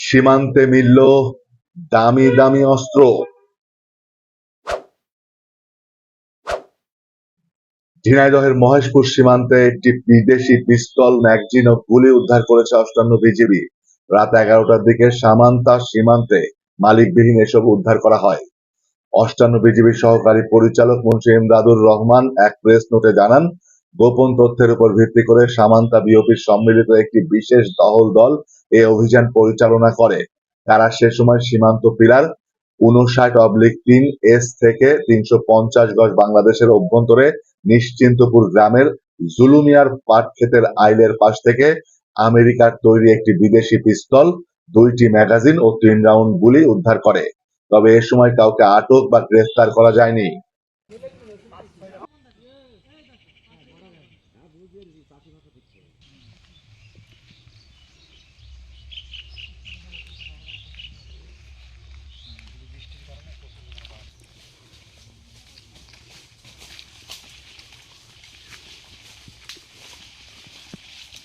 সীমান্তে মিলল দামি দামি অস্ত্র। ঝিনাইদহের মহেশপুর সীমান্তে একটি বিদেশি পিস্তল, ম্যাগজিন ও গুলি উদ্ধার করেছে অষ্টান্ন বিজিবি। রাত এগারোটার দিকে সামান্তা সীমান্তে মালিকবিহীন এসব উদ্ধার করা হয়। অষ্টান্ন বিজিবির সহকারী পরিচালক মুন্সি ইমদাদুর রহমান এক প্রেস নোটে জানান গোপন তথ্যের উপর ভিত্তি করে সামান্তা বিওপির সম্মিলিত একটি বিশেষ টহল দল এ অভিযান পরিচালনা করে। তারা সে সময় সীমান্ত পিলার উনষাট অবলিক তিন এস থেকে তিনশো পঞ্চাশ গজ বাংলাদেশের অভ্যন্তরে নিশ্চিন্তপুর গ্রামের জুলুমিয়ার পাট ক্ষেতের আইলের পাশ থেকে আমেরিকার তৈরি একটি বিদেশি পিস্তল, দুইটি ম্যাগাজিন ও তিন রাউন্ড গুলি উদ্ধার করে। তবে এ সময় কাউকে আটক বা গ্রেফতার করা যায়নি। 이해되시기바랍니 다.